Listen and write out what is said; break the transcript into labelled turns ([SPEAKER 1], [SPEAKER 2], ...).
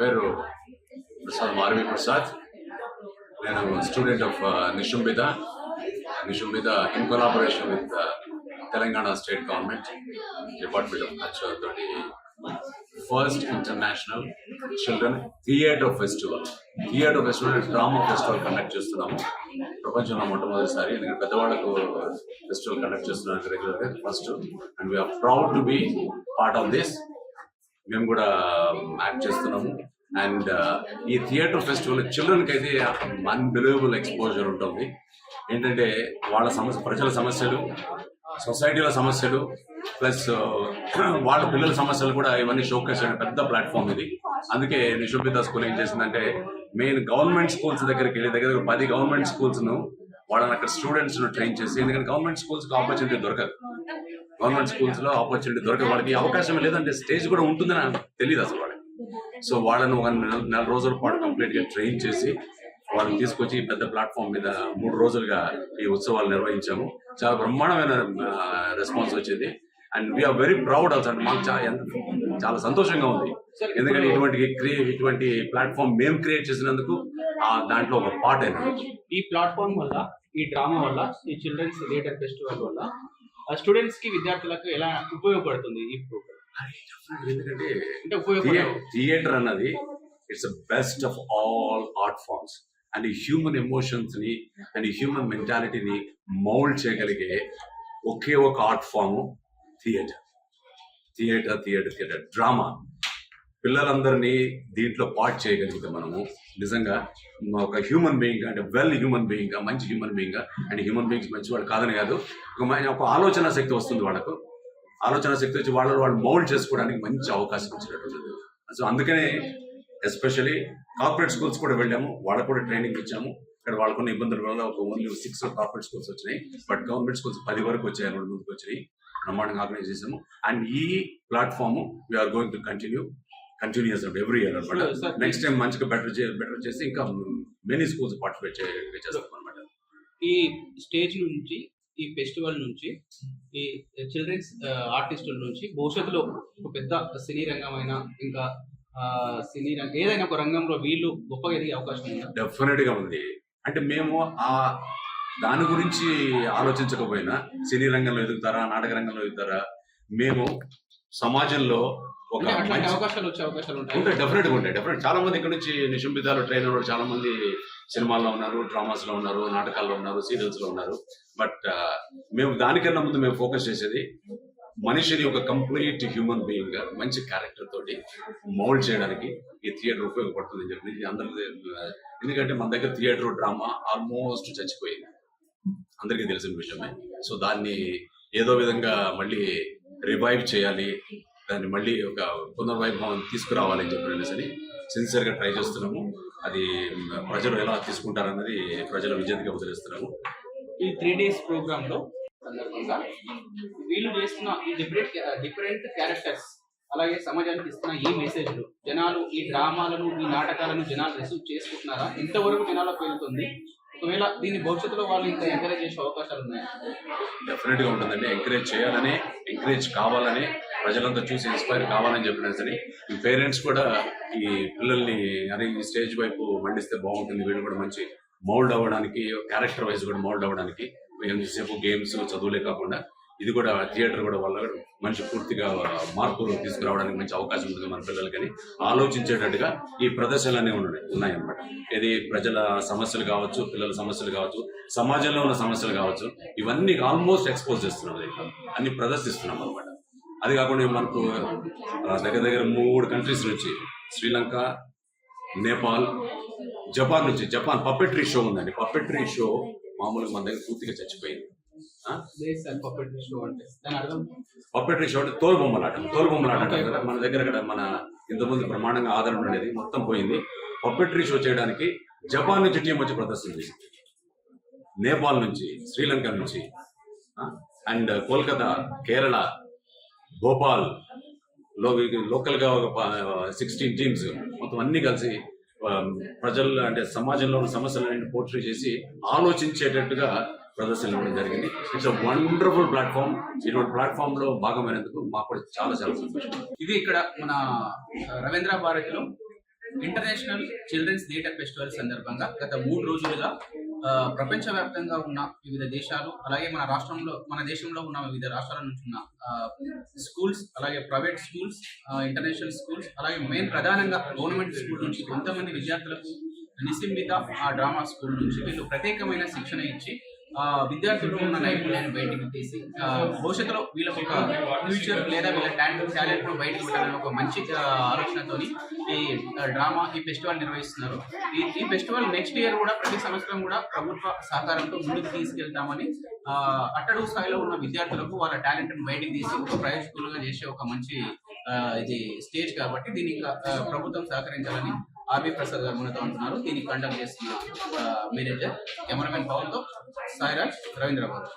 [SPEAKER 1] పేరు ప్రసాద్ మారవి ప్రసాద్. నేను student of Nishumbita Nishumbita in collaboration with Telangana state government department of culture తోటి first international children theatre festival theatre festival drama festival conduct చేస్తున్నాము ప్రపంచంలో మొట్టమొదటిసారి. ఎందుకంటే పెద్దవాళ్ళకు ఫెస్టివల్ కండక్ట్ చేస్తున్నాను. రెగ్యులర్గా first and we are proud to be part of this మేము కూడా um, యాక్ట్ చేస్తున్నాము. అండ్ uh, ఈ థియేటర్ ఫెస్టివల్ చిల్డ్రన్కి అయితే అన్బిలీవబుల్ ఎక్స్పోజర్ ఉంటుంది. ఏంటంటే వాళ్ళ సమస్య ప్రజల సమస్యలు సొసైటీల సమస్యలు ప్లస్ uh, వాళ్ళ పిల్లల సమస్యలు కూడా ఇవన్నీ షోకేస్ చేయడం పెద్ద ప్లాట్ఫామ్ ఇది. అందుకే నిషుభిత స్కూల్ ఏం చేసిందంటే మెయిన్ గవర్నమెంట్ స్కూల్స్ దగ్గరికి వెళ్ళి దగ్గర దగ్గర పది గవర్నమెంట్ స్కూల్స్ను వాళ్ళని అక్కడ స్టూడెంట్స్ను ట్రైన్ చేసి ఎందుకంటే గవర్నమెంట్ స్కూల్స్కి ఆపర్చునిటీ దొరకదు. గవర్నమెంట్ స్కూల్స్లో ఆపర్చునిటీ దొరక వాళ్ళకి అవకాశం లేదంటే స్టేజ్ కూడా ఉంటుందని నాకు తెలియదు అసలు వాళ్ళకి. సో వాళ్ళను ఒక నెల రోజుల పాటు కంప్లీట్గా ట్రైన్ చేసి వాళ్ళని తీసుకొచ్చి పెద్ద ప్లాట్ఫామ్ మీద మూడు రోజులుగా ఈ ఉత్సవాలు నిర్వహించాము. చాలా బ్రహ్మాండమైన రెస్పాన్స్ వచ్చింది. And we are very proud also and మాకు చాలా చాలా సంతోషంగా ఉంది. ఎందుకంటే ఇటువంటి ఇటువంటి ప్లాట్ఫామ్ మేము క్రియేట్ చేసినందుకు ఆ దాంట్లో ఒక పార్ట్ అయినా
[SPEAKER 2] ఈ ప్లాట్ఫామ్ వల్ల ఈ డ్రామా వల్ల ఈ చిల్డ్రన్స్ థియేటర్ ఫెస్టివల్ వల్ల స్టూడెంట్స్కి విద్యార్థులకు ఎలా ఉపయోగపడుతుంది ఈ ప్రోగ్రామ్
[SPEAKER 1] ఎందుకంటే థియేటర్ అన్నది it's best of all art forms and human ఎమోషన్స్ని అండ్ హ్యూమన్ మెంటాలిటీని మౌల్డ్ చేయగలిగే ఒకే ఒక art form theatre theatre theatre theatre drama పిల్లలందరినీ దీంట్లో పార్ట్ చేయగలిగితే మనము నిజంగా ఒక హ్యూమన్ బీయింగ్ అంటే వెల్ హ్యూమన్ బీయింగ్గా మంచి హ్యూమన్ బీయింగ్గా అండ్ హ్యూమన్ బీయింగ్స్ మంచి వాళ్ళు కాదని కాదు. ఒక ఒక ఆలోచన శక్తి వస్తుంది వాళ్ళకు. ఆలోచన శక్తి వచ్చి వాళ్ళని వాళ్ళు మౌల్డ్ చేసుకోవడానికి మంచి అవకాశం ఇచ్చినట్టు సో అందుకనే ఎస్పెషలీ కార్పొరేట్ స్కూల్స్ కూడా వెళ్ళాము. వాళ్ళకు కూడా ట్రైనింగ్ ఇచ్చాము. ఇక్కడ వాళ్ళకున్న ఇబ్బందుల వల్ల ఒక ఓన్లీ సిక్స్ కార్పొరేట్ స్కూల్స్ వచ్చినాయి. బట్ గవర్నమెంట్ స్కూల్స్ పది వరకు వచ్చాయి రెండు ముందుకు వచ్చినాయి. బ్రహ్మాండంగా ఆర్గనైజ్ చేసాము అండ్ ఈ platform we are going to continue continues every year అనమాట. నెక్స్ట్ టైం మంచిగా బెటర్ బెటర్ చేసి ఇంకా మెనీ స్కూల్స్ పార్టిసిపేట్ చేస్తాం అనమాట
[SPEAKER 2] ఈ స్టేజ్ నుంచి ఈ ఫెస్టివల్ నుంచి ఈ చిల్డ్రన్స్ ఆర్టిస్టుల నుంచి భవిష్యత్తులో ఒక పెద్ద సినీ రంగమైన ఇంకా ఆ, సినీ రంగం ఏదైనా ఒక రంగంలో వీళ్ళు గొప్పగా ఎదిగే అవకాశం ఉందా?
[SPEAKER 1] డెఫినెట్గా ఉంది. అంటే మేము ఆ దాని గురించి ఆలోచించకపోయినా సినీ రంగంలో ఎదుగుతారా నాటక రంగంలో ఎదుగుతారా మేము సమాజంలో ఒక
[SPEAKER 2] అవకాశాలు వచ్చే అవకాశాలు ఉంటాయి.
[SPEAKER 1] ఉంటాయి డెఫినెట్గా ఉంటాయి డెఫినెట్ చాలా మంది ఇక్కడ నుంచి నిషంబితాలు ట్రైన్ వాళ్ళు చాలా మంది సినిమాల్లో ఉన్నారు డ్రామాస్లో ఉన్నారు నాటకాల్లో ఉన్నారు సీరియల్స్లో ఉన్నారు. బట్ మేము దానికన్నా ముందు మేము ఫోకస్ చేసేది మనిషిని ఒక కంప్లీట్ హ్యూమన్ బీయింగ్గా మంచి క్యారెక్టర్ తోటి మౌల్డ్ చేయడానికి ఈ థియేటర్ ఉపయోగపడుతుంది చెప్పి అందరికీ ఆ, ఎందుకంటే మన దగ్గర థియేటర్ డ్రామా ఆల్మోస్ట్ చచ్చిపోయింది. అందరికీ తెలిసిన విషయమే. సో దాన్ని ఏదో విధంగా మళ్ళీ రివైవ్ చేయాలి దాన్ని మళ్ళీ ఒక పునర్వైభవం తీసుకురావాలని చెప్పి అనేసి సిన్సియర్గా ట్రై చేస్తున్నాము. అది ప్రజలు ఎలా తీసుకుంటారన్నది ప్రజల విజేతగా వదిలేస్తున్నాము
[SPEAKER 2] ఈ త్రీ డేస్ ప్రోగ్రామ్లో సందర్భంగా వీళ్ళు చేస్తున్న ఈ డిఫరెంట్ డిఫరెంట్ క్యారెక్టర్స్ అలాగే సమాజానికి ఇస్తున్న ఈ మెసేజ్లు జనాలు ఈ డ్రామాలను ఈ నాటకాలను జనాలు రిసీవ్ చేసుకుంటున్నారా? ఇంతవరకు జనాలకు వెళ్తుంది. ఒకవేళ దీన్ని భవిష్యత్తులో వాళ్ళు ఇంకా ఎంకరేజ్ చేసే అవకాశాలు ఉన్నాయా?
[SPEAKER 1] డెఫినెట్గా ఉంటుందండి. ఎంకరేజ్ చేయాలని ఎంకరేజ్ కావాలని ప్రజలంతా చూసి ఇన్స్పైర్ కావాలని చెప్పిన సరే ఈ పేరెంట్స్ కూడా ఈ పిల్లల్ని అరే ఈ స్టేజ్ వైపు మండిస్తే బాగుంటుంది వీళ్ళు కూడా మంచి మౌల్డ్ అవ్వడానికి క్యారెక్టర్ వైజ్ కూడా మౌల్డ్ అవ్వడానికి ఎంతసేపు గేమ్స్ చదువులే కాకుండా ఇది కూడా థియేటర్ కూడా వల్ల మంచి పూర్తిగా మార్పులు తీసుకురావడానికి మంచి అవకాశం ఉంటుంది మన పిల్లలకని ఆలోచించేటట్టుగా ఈ ప్రదర్శనలన్నీ ఉన్నాయి ఉన్నాయన్నమాట. ఇది ప్రజల సమస్యలు కావచ్చు పిల్లల సమస్యలు కావచ్చు సమాజంలో ఉన్న సమస్యలు కావచ్చు ఇవన్నీ ఆల్మోస్ట్ ఎక్స్పోజ్ చేస్తున్నాం అన్ని ప్రదర్శిస్తున్నాం అనమాట అది కాకుండా మనకు దగ్గర దగ్గర మూడు కంట్రీస్ నుంచి శ్రీలంక నేపాల్ జపాన్ నుంచి జపాన్ పప్పెట్రీ షో ఉందండి. పప్పెట్రీ షో మామూలుగా మన దగ్గర పూర్తిగా చచ్చిపోయింది. పప్పెట్రీ షో అంటే తోలు బొమ్మలాట తోలు బొమ్మలు అంటారు కదా. మన దగ్గర ఇక్కడ మన ఇంతకుముందు బ్రహ్మాండంగా ఆధారం ఉండేది మొత్తం పోయింది. పప్పెట్రీ షో చేయడానికి జపాన్ నుంచి టీం వచ్చి ప్రదర్శన చేసింది. నేపాల్ నుంచి శ్రీలంక నుంచి అండ్ కోల్కతా కేరళ భోపాల్లో లోకల్గా ఒక సిక్స్టీన్ టీమ్స్ మొత్తం అన్ని కలిసి ప్రజల్లో అంటే సమాజంలో ఉన్న సమస్యలన్నింటినీ పోర్ట్రీ చేసి ఆలోచించేటట్టుగా ప్రదర్శనలు ఇవ్వడం జరిగింది. ఇట్స్ వండర్ఫుల్ ప్లాట్ఫామ్ ఇటువంటి ప్లాట్ఫామ్లో భాగమైనందుకు మాకు కూడా చాలా చాలా సంతోషం.
[SPEAKER 2] ఇది ఇక్కడ మన రవీంద్ర భారతిలో ఇంటర్నేషనల్ చిల్డ్రన్స్ థియేటర్ ఫెస్టివల్ సందర్భంగా గత మూడు రోజులుగా ప్రపంచవ్యాప్తంగా ఉన్న వివిధ దేశాలు అలాగే మన రాష్ట్రంలో మన దేశంలో ఉన్న వివిధ రాష్ట్రాల నుంచి ఉన్న స్కూల్స్ అలాగే ప్రైవేట్ స్కూల్స్ ఇంటర్నేషనల్ స్కూల్స్ అలాగే మెయిన్ ప్రధానంగా గవర్నమెంట్ స్కూల్ నుంచి కొంతమంది విద్యార్థులకు నిసింబిత ఆ డ్రామా స్కూల్ నుంచి వీళ్ళు ప్రత్యేకమైన శిక్షణ ఇచ్చి ఆ ఉన్న నైపుణ్యాన్ని బయటకు తీసి భవిష్యత్తులో వీళ్ళకి ఒక ఫ్యూచర్ లేదా వీళ్ళ టాలెంట్ టాలెంట్ బయటకు పెట్టాలని ఒక మంచి ఆలోచనతో ఆలోచనతోని ఈ డ్రామా ఈ ఫెస్టివల్ నిర్వహిస్తున్నారు. ఈ ఈ ఫెస్టివల్ నెక్స్ట్ ఇయర్ కూడా ప్రతి సంవత్సరం కూడా ప్రభుత్వ సహకారంతో ముందుకు తీసుకెళ్తామని ఆ, అట్టడుగు స్థాయిలో ఉన్న విద్యార్థులకు వాళ్ళ టాలెంట్ను తీసి ఒక ప్రయోజకులుగా చేసే ఒక మంచి ఇది స్టేజ్ కాబట్టి దీనికి ప్రభుత్వం సహకరించాలని ఆర్వి ప్రసాద్ గారు మనతో అంటున్నారు దీన్ని కండక్ట్ చేస్తున్న మేనేజర్ కెమెరామెన్ పవన్తో సాయిరాజ్ రవీంద్రబాబు.